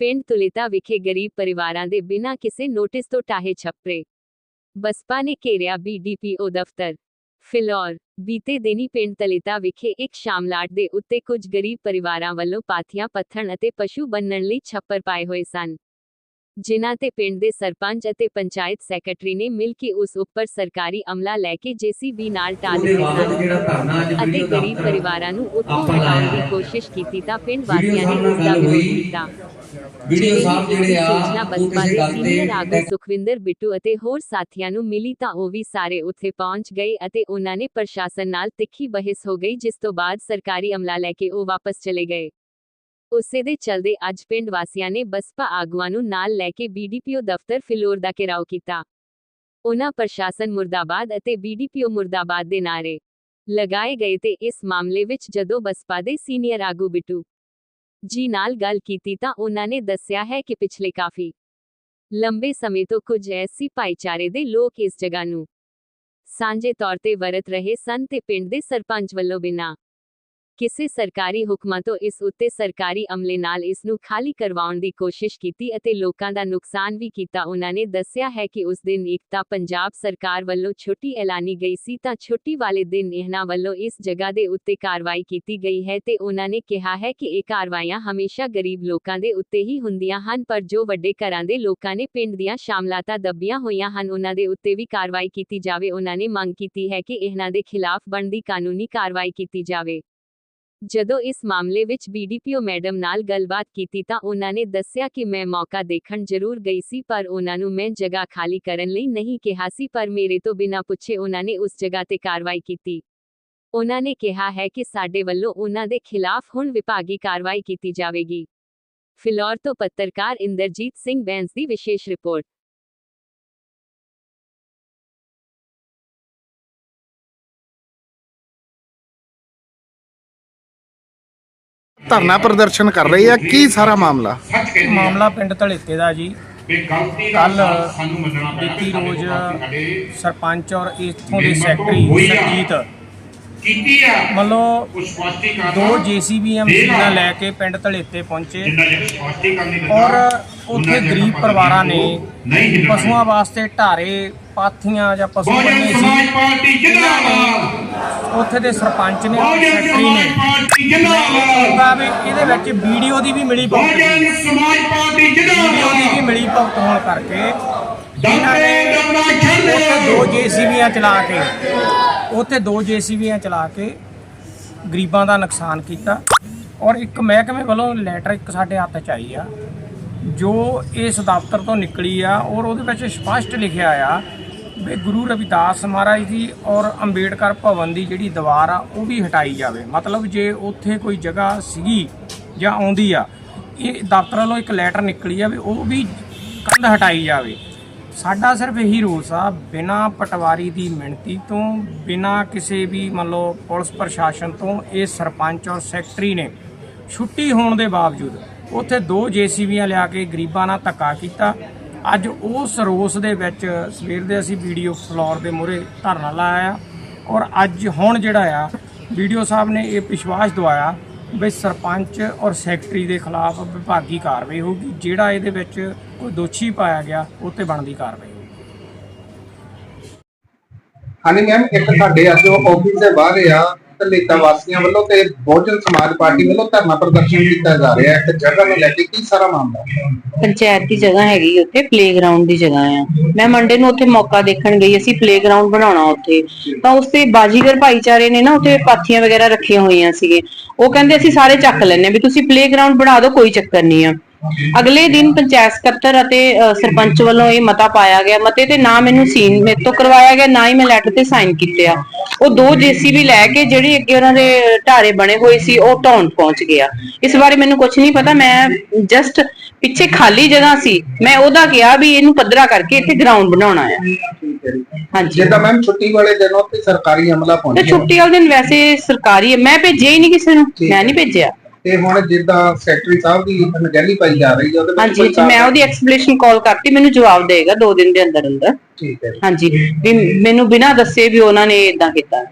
ਪਿੰਡ ਤੁਲੇਤਾ ਵਿਖੇ ਗਰੀਬ ਪਰਿਵਾਰਾਂ ਦੇ ਬਿਨਾਂ ਕਿਸੇ ਨੋਟਿਸ ਤੋਂ ਟਾਹੇ ਛੱਪਰੇ। ਬਸਪਾ ਨੇ ਘੇਰਿਆ ਬੀਡੀਪੀਓ ਦਫ਼ਤਰ। ਫਿਲੌਰ, ਬੀਤੇ ਦਿਨੀ ਪਿੰਡ ਤਲੇਤਾ ਵਿਖੇ ਇੱਕ ਸ਼ਾਮਲਾਟ ਦੇ ਉੱਤੇ ਕੁਝ ਗਰੀਬ ਪਰਿਵਾਰਾਂ ਵੱਲੋਂ ਪਾਥੀਆਂ, ਪੱਥਣ ਅਤੇ ਪਸ਼ੂ ਬੰਨਣ ਲਈ ਛੱਪਰ ਪਾਏ ਹੋਏ ਸਨ। ਜਿਨ੍ਹਾਂ ਤੇ ਪਿੰਡ ਦੇ ਸਰਪੰਚ ਅਤੇ ਪੰਚਾਇਤ ਸੈਕਟਰੀ ਨੇ ਮਿਲ ਕੇ ਉਸ ਉੱਪਰ ਸਰਕਾਰੀ ਅਮਲਾ ਲੈ ਕੇ ਜੀਸੀਬੀ ਨਾਲ ਟਾਲ ਦਿੱਤੇ ਅਤੇ ਗਰੀਬ ਪਰਿਵਾਰਾਂ ਨੂੰ ਉੱਥੋਂ ਹਟਾਉਣ ਦੀ। ਕੋਸ਼ਿਸ਼ ਕੀਤੀ ਤਾਂ ਪਿੰਡ ਵਾਸੀਆਂ ਨੇ ਉਸ ਦਾ ਵਿਰੋਧ। ਕੀਤਾ ਵੀਡੀਓ ਸਾਹਿਬ ਜਿਹੜੇ ਆ ਉਹ ਕਿਸੇ ਗੱਲ ਤੇ ਸੁਖਵਿੰਦਰ ਬਿੱਟੂ ਅਤੇ ਹੋਰ ਸਾਥੀਆਂ ਨੂੰ ਮਿਲੀ ਤਾਂ ਉਹ ਵੀ ਸਾਰੇ ਉੱਥੇ ਪਹੁੰਚ ਗਏ ਅਤੇ ਉਹਨਾਂ ਨੇ ਪ੍ਰਸ਼ਾਸਨ ਨਾਲ ਤਿੱਖੀ ਬਹਿਸ ਹੋ ਗਈ ਜਿਸ ਤੋਂ ਬਾਅਦ ਸਰਕਾਰੀ ਅਮਲਾ ਲੈ ਕੇ ਉਹ ਵਾਪਸ ਚਲੇ ਗਏ ਉਸੇ ਦੇ ਚਲਦੇ ਅੱਜ ਪਿੰਡ ਵਾਸੀਆਂ ਨੇ ਬਸਪਾ ਆਗੂਆਂ ਨੂੰ ਨਾਲ ਲੈ ਕੇ ਬੀਡੀਪੀਓ ਦਫ਼ਤਰ ਫਿਲੌਰ ਦਾ ਘਿਰਾਓ ਕੀਤਾ। ਉਹਨਾਂ ਪ੍ਰਸ਼ਾਸਨ ਮੁਰਦਾਬਾਦ ਅਤੇ ਬੀਡੀਪੀਓ ਮੁਰਦਾਬਾਦ ਦੇ ਨਾਰੇ ਲਗਾਏ ਗਏ ਤੇ ਇਸ ਮਾਮਲੇ ਵਿੱਚ ਜਦੋਂ ਬਸਪਾ ਦੇ ਸੀਨੀਅਰ ਆਗੂ ਬਿੱਟੂ ਜੀ ਨਾਲ ਗੱਲ ਕੀਤੀ ਤਾਂ ਉਹਨਾਂ ਨੇ ਦੱਸਿਆ ਹੈ ਕਿ ਪਿਛਲੇ ਕਾਫੀ ਲੰਬੇ ਸਮੇਂ ਤੋਂ ਕੁਝ ਐਸੀ ਭਾਈਚਾਰੇ ਦੇ ਲੋਕ ਇਸ ਜਗ੍ਹਾ ਨੂੰ ਸਾਂਝੇ ਤੌਰ ਤੇ ਵਰਤ ਰਹੇ ਸਨ ਤੇ ਪਿੰਡ ਦੇ ਸਰਪੰਚ ਵੱਲੋਂ ਬਿਨਾਂ ਕਿਸੇ ਸਰਕਾਰੀ ਹੁਕਮਾਂ ਤੋਂ ਇਸ ਉੱਤੇ ਸਰਕਾਰੀ ਅਮਲੇ ਨਾਲ ਇਸ ਨੂੰ ਖਾਲੀ ਕਰਵਾਉਣ ਦੀ ਕੋਸ਼ਿਸ਼ ਕੀਤੀ ਅਤੇ ਲੋਕਾਂ ਦਾ ਨੁਕਸਾਨ ਵੀ ਕੀਤਾ। ਉਹਨਾਂ ਨੇ ਦੱਸਿਆ ਹੈ ਕਿ ਉਸ ਦਿਨ ਇੱਕ ਤਾਂ ਪੰਜਾਬ ਸਰਕਾਰ ਵੱਲੋਂ ਛੁੱਟੀ ਐਲਾਨੀ ਗਈ ਸੀ ਤਾਂ ਛੁੱਟੀ ਵਾਲੇ ਦਿਨ ਇਹਨਾਂ ਵੱਲੋਂ ਇਸ ਜਗ੍ਹਾ ਦੇ ਉੱਤੇ ਕਾਰਵਾਈ ਕੀਤੀ ਗਈ ਹੈ ਤੇ ਉਹਨਾਂ ਨੇ ਕਿਹਾ ਹੈ ਕਿ ਇਹ ਕਾਰਵਾਈਆਂ ਹਮੇਸ਼ਾ ਗਰੀਬ ਲੋਕਾਂ ਦੇ ਉੱਤੇ ਹੀ ਹੁੰਦੀਆਂ ਹਨ, ਪਰ ਜੋ ਵੱਡੇ ਘਰਾਂ ਦੇ ਲੋਕਾਂ ਨੇ ਪਿੰਡ ਦੀਆਂ ਸ਼ਾਮਲਾਤਾਂ ਦੱਬੀਆਂ ਹੋਈਆਂ ਹਨ, ਉਹਨਾਂ ਦੇ ਉੱਤੇ ਵੀ ਕਾਰਵਾਈ ਕੀਤੀ ਜਾਵੇ। ਉਹਨਾਂ ਨੇ ਮੰਗ ਕੀਤੀ ਹੈ ਕਿ ਇਹਨਾਂ ਦੇ ਖਿਲਾਫ ਬਣਦੀ ਕਾਨੂੰਨੀ ਕਾਰਵਾਈ ਕੀਤੀ ਜਾਵੇ। ਜਦੋਂ ਇਸ ਮਾਮਲੇ ਵਿੱਚ ਬੀਡੀਪੀਓ ਮੈਡਮ ਨਾਲ ਗੱਲਬਾਤ ਕੀਤੀ ਤਾਂ ਉਹਨਾਂ ਨੇ ਦੱਸਿਆ ਕਿ ਮੈਂ ਮੌਕਾ ਦੇਖਣ ਜ਼ਰੂਰ ਗਈ ਸੀ ਪਰ ਉਹਨਾਂ ਨੂੰ ਮੈਂ ਜਗ੍ਹਾ ਖਾਲੀ ਕਰਨ ਲਈ ਨਹੀਂ ਕਿਹਾ ਸੀ ਪਰ ਮੇਰੇ ਤੋਂ ਬਿਨਾਂ ਪੁੱਛੇ ਉਹਨਾਂ ਨੇ ਉਸ ਜਗ੍ਹਾ ਤੇ ਕਾਰਵਾਈ ਕੀਤੀ। ਉਹਨਾਂ ਨੇ ਕਿਹਾ ਹੈ ਕਿ ਸਾਡੇ ਵੱਲੋਂ ਉਹਨਾਂ ਦੇ ਖਿਲਾਫ ਹੁਣ ਵਿਭਾਗੀ ਕਾਰਵਾਈ ਕੀਤੀ ਜਾਵੇਗੀ। ਫਿਲੌਰ ਤੋਂ ਪੱਤਰਕਾਰ ਇੰਦਰਜੀਤ ਸਿੰਘ ਬੈਂਸ ਦੀ ਵਿਸ਼ੇਸ਼ ਰਿਪੋਰਟ। ਧਰਨਾ ਪ੍ਰਦਰਸ਼ਨ ਕਰ ਰਹੀ ਆ ਕੀ ਸਾਰਾ ਮਾਮਲਾ? ਮਾਮਲਾ ਪਿੰਡ ਧਲੇਤੇ ਦਾ ਜੀ। ਕੱਲ ਕੱਲ ਸਾਨੂੰ ਮੰਨਣਾ ਪੈਣਾ ਬੀਤੀ ਰੋਜ਼ ਸਰਪੰਚ ਔਰ ਇੱਥੋਂ ਦੇ ਸੈਕਟਰੀ। ਸਰਜੀਤ ਕੀਤੀ ਆ। ਮਤਲਬ ਦੋ ਜੀਸੀਬੀਆਂ ਮਸ਼ੀਨਾਂ ਲੈ ਕੇ ਪਿੰਡ ਧਲੇਤੇ ਪਹੁੰਚੇ। ਜਿੰਨਾ ਜਿਹੜਾ ਸਪਸ਼ਟੀਕਰਨ ਨਹੀਂ ਦਿੱਤਾ ਔਰ ਉੱਥੇ ਗਰੀਬ ਪਰਿਵਾਰਾਂ ਨੇ ਪਸ਼ੂਆਂ ਵਾਸਤੇ ਢਾਰੇ ਪਾਥੀਆਂ ਜਾਂ ਪਸ਼ੂ ਬੰਨੇ ਸਮਾਜ ਸੀ ਪਾਰਟੀ ਜਿੰਦਾਬਾਦ। ਉੱਥੇ ਦੇ ਸਰਪੰਚ ਨੇ ਸੈਕਟਰੀ ਨੇ। ਕਿਹਾ ਵੀ ਇਹਦੇ ਵਿੱਚ ਵੀਡੀਓ ਦੀ ਵੀ ਮਿਲੀ ਭਗਤ ਸਮਾਜ ਪਾਰਟੀ ਵੀਡੀਓ ਦੀ ਵੀ ਮਿਲੀ ਭਗਤ ਹੋਣ ਕਰਕੇ। ਇਹਨਾਂ ਨੇ ਉੱਥੇ ਦੋ ਜੀਸੀਬੀਆਂ ਚਲਾ ਕੇ ਉੱਥੇ ਦੋ ਜੀਸੀਬੀਆਂ ਚਲਾ ਕੇ ਗਰੀਬਾਂ ਦਾ ਨੁਕਸਾਨ ਕੀਤਾ। ਔਰ ਇੱਕ ਮਹਿਕਮੇ ਵੱਲੋਂ ਲੈਟਰ ਇੱਕ ਸਾਡੇ ਹੱਥ 'ਚ ਆਈ ਆ ਜੋ ਇਸ ਦਫ਼ਤਰ ਤੋਂ ਨਿਕਲੀ ਆ ਔਰ ਉਹਦੇ ਵਿੱਚ ਸਪਸ਼ਟ ਲਿਖਿਆ ਆ ਵੀ ਗੁਰੂ ਰਵਿਦਾਸ ਮਹਾਰਾਜ ਦੀ ਔਰ ਅੰਬੇਡਕਰ ਭਵਨ ਦੀ ਜਿਹੜੀ ਦੀਵਾਰ ਆ, ਉਹ ਵੀ ਹਟਾਈ ਜਾਵੇ। ਮਤਲਬ ਜੇ ਉੱਥੇ ਕੋਈ ਜਗ੍ਹਾ ਸੀਗੀ ਜਾਂ ਆਉਂਦੀ ਆ, ਇਹ ਦਫ਼ਤਰ ਵੱਲੋਂ ਇੱਕ ਲੈਟਰ ਨਿਕਲੀ ਆ ਵੀ ਉਹ ਵੀ ਕੰਧ ਹਟਾਈ ਜਾਵੇ। ਸਾਡਾ ਸਿਰਫ ਇਹੀ ਰੂਲਸ ਆ, ਬਿਨਾ ਪਟਵਾਰੀ ਦੀ ਮਿਣਤੀ ਤੋਂ, ਬਿਨਾ ਕਿਸੇ ਵੀ ਮੰਨ ਲਓ ਪੁਲਿਸ ਪ੍ਰਸ਼ਾਸਨ ਤੋਂ, ਇਹ ਸਰਪੰਚ ਔਰ ਸੈਕਟਰੀ ਨੇ ਛੁੱਟੀ ਹੋਣ ਦੇ ਬਾਵਜੂਦ ਉੱਥੇ ਦੋ ਜੀਸੀਬੀਆਂ ਲਿਆ ਕੇ ਗਰੀਬਾਂ ਨਾਲ ਧੱਕਾ ਕੀਤਾ। ਅੱਜ ਉਸ ਰੋਸ ਦੇ ਵਿੱਚ ਸਵੇਰ ਦੇ ਅਸੀਂ ਵੀਡੀਓ ਫਲੋਰ ਦੇ ਮੂਹਰੇ ਧਰਨਾ ਲਾਇਆ ਔਰ ਅੱਜ ਹੁਣ ਜਿਹੜਾ ਆ, ਵੀਡੀਓ ਸਾਹਿਬ ਨੇ ਇਹ ਵਿਸ਼ਵਾਸ ਦਵਾਇਆ ਵੀ ਸਰਪੰਚ ਔਰ ਸੈਕਟਰੀ ਦੇ ਖਿਲਾਫ ਵਿਭਾਗੀ ਕਾਰਵਾਈ ਹੋਊਗੀ, ਜਿਹੜਾ ਇਹਦੇ ਵਿੱਚ ਕੋਈ ਦੋਸ਼ੀ ਪਾਇਆ ਗਿਆ, ਉਹ ਤੇ ਬਣਦੀ ਕਾਰਵਾਈ ਹੋਊਗੀ। ਹਾਂਜੀ ਮੈਮ ਇੱਕ ਸਾਡੇ ਅੱਜ ਆਫਿਸ ਦੇ ਬਾਹਰ ਆ ਧਲੇਤਾ ਵਾਸੀਆਂ ਵੱਲੋਂ ਤੇ ਬਹੁਜਨ ਸਮਾਜ ਪਾਰਟੀ ਵੱਲੋਂ ਧਰਨਾ ਪ੍ਰਦਰਸ਼ਨ ਕੀਤਾ ਜਾ ਰਿਹਾ ਹੈ। ਇੱਕ ਜਗ੍ਹਾ ਨੂੰ ਲੈ ਕੇ ਕੀ ਸਾਰਾ ਮਾਮਲਾ ਪੰਚਾਇਤ ਦੀ ਜਗ੍ਹਾ ਹੈਗੀ ਉੱਥੇ ਪਲੇਗਰਾਉਂਡ ਦੀ ਜਗ੍ਹਾ ਆ। ਮੈਂ ਮੰਡੇ ਨੂੰ ਉੱਥੇ ਮੌਕਾ ਦੇਖਣ ਗਈ, ਅਸੀਂ ਪਲੇਗਰਾਉਂਡ ਬਣਾਉਣਾ ਉੱਥੇ। ਤਾਂ ਉਸ ਤੇ ਬਾਜੀਗਰ ਭਾਈਚਾਰੇ ਨੇ ਨਾ ਉੱਥੇ ਪਾਥੀਆਂ ਵਗੈਰਾ ਰੱਖੀਆਂ ਹੋਈਆਂ ਸੀਗੇ ਉਹ ਕਹਿੰਦੇ ਅਸੀਂ ਸਾਰੇ ਚੱਕ ਲੈਣੇ ਵੀ ਤੁਸੀਂ ਪਲੇਗਰਾਉਂਡ ਬਣਾ ਦਿਓ, ਕੋਈ ਚੱਕਰ ਨਹੀਂ ਆ। ਅਗਲੇ ਦਿਨ ਪੰਚਾਇਤ ਸਕੱਤਰ ਅਤੇ ਸਰਪੰਚ ਵੱਲੋਂ ਇਹ ਮਤਾ ਪਾਇਆ ਗਿਆ। ਮਤੇ ਤੇ ਨਾ ਮੈਨੂੰ ਸੀਨ ਮੇਰੇ ਤੋਂ ਕਰਵਾਇਆ ਗਿਆ, ਨਾ ਹੀ ਮੈਂ ਲੈਟਰ ਤੇ ਸਾਈਨ ਕੀਤੇ ਆ। ਉਹ ਦੋ ਜੀਸੀਬੀ ਲੈ ਕੇ ਜਿਹੜੀ ਅੱਗੇ ਉਹਨਾਂ ਦੇ ਢਾਰੇ ਬਣੇ ਹੋਏ ਸੀ ਉਹ ਢਾਉਣ ਪਹੁੰਚ ਗਿਆ। ਇਸ ਬਾਰੇ ਮੈਨੂੰ ਕੁਝ ਨਹੀਂ ਪਤਾ ਮੈਂ ਜਸਟ ਪਿੱਛੇ ਖਾਲੀ ਜਗ੍ਹਾ ਸੀ। ਮੈਂ ਉਹਦਾ ਕਿਹਾ ਵੀ ਇਹਨੂੰ ਪੱਧਰਾ ਕਰਕੇ ਇੱਥੇ ਗਰਾਊਂਡ ਬਣਾਉਣਾ ਆ। ਹਾਂਜੀ। ਜਿੱਦਾਂ ਮੈਮ ਛੁੱਟੀ ਵਾਲੇ ਦਿਨ ਉੱਤੇ ਸਰਕਾਰੀ ਅਮਲਾ ਤੇ ਪਹੁੰਚਿਆ। ਛੁੱਟੀ ਵਾਲੇ ਦਿਨ ਵੈਸੇ ਸਰਕਾਰੀ ਹੈ ਮੈਂ ਭੇਜਿਆ ਹੀ ਨਹੀਂ ਕਿਸੇ ਨੂੰ। ਮੈਂ ਨਹੀਂ ਭੇਜਿਆ। ਤੇ ਹੁਣ ਜਿੱਦਾਂ ਸੈਕਟਰੀ ਸਾਹਿਬ ਦੀ ਅਣਗਹਿਲੀ ਪਾਈ ਜਾ ਰਹੀ ਹੈ ਉਹਦੇ ਵਿੱਚ ਹਾਂਜੀ ਕੋਈ ਮੈਂ ਉਹਦੀ ਐਕਸਪਲੇਸ਼ਨ ਕਾਲ ਕਰਤੀ ਮੈਨੂੰ ਜਵਾਬ ਦੇਗਾ 2 ਦਿਨ ਦੇ ਅੰਦਰ ਅੰਦਰ। ਠੀਕ ਹੈ ਜੀ। ਹਾਂਜੀ ਵੀ ਮੈਨੂੰ ਬਿਨਾਂ ਦੱਸੇ ਵੀ ਉਹਨਾਂ ਨੇ ਇਦਾਂ ਕੀਤਾ।